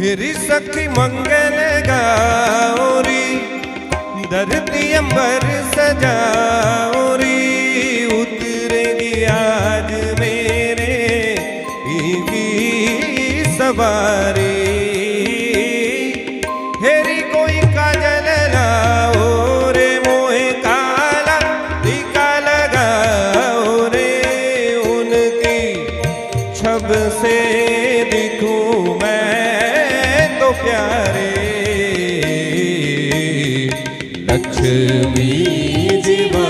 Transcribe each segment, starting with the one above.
ಹಿರಿ ಸಖಿ ಮಂಗಲ ಗೌರಿ धरती अंबर सजाओरी उतरेगी आज मेरे पीवी सवारी लक्ष्मी जीवा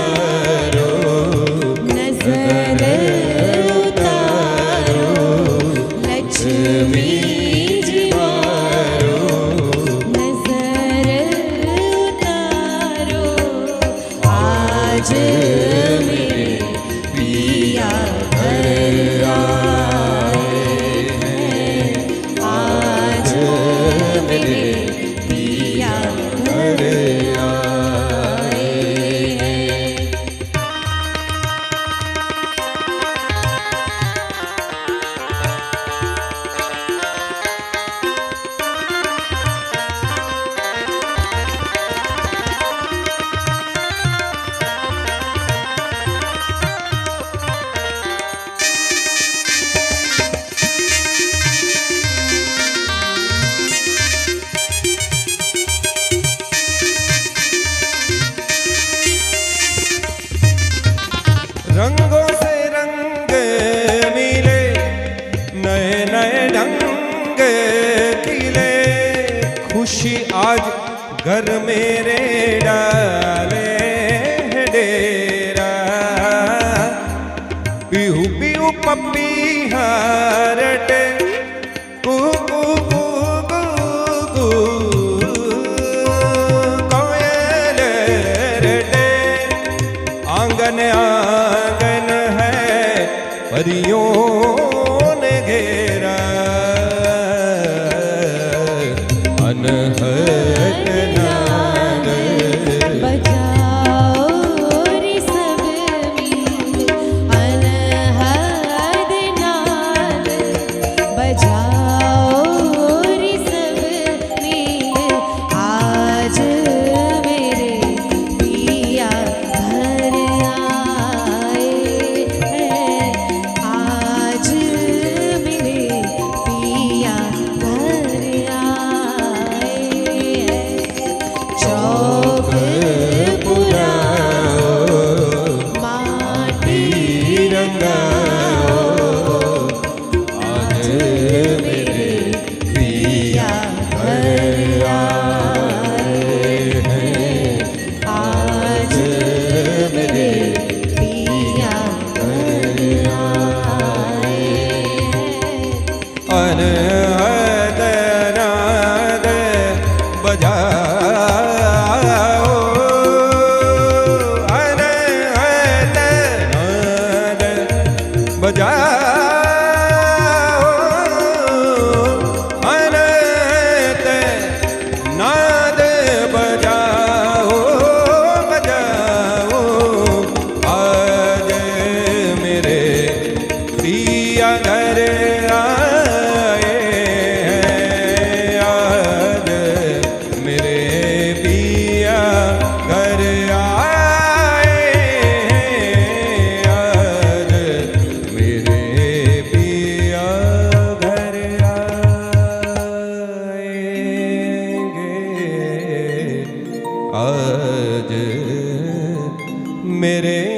आज घर मेरे डाले डेरा पीहू पीहू पपी हारटे ਅਜ ਮੇਰੇ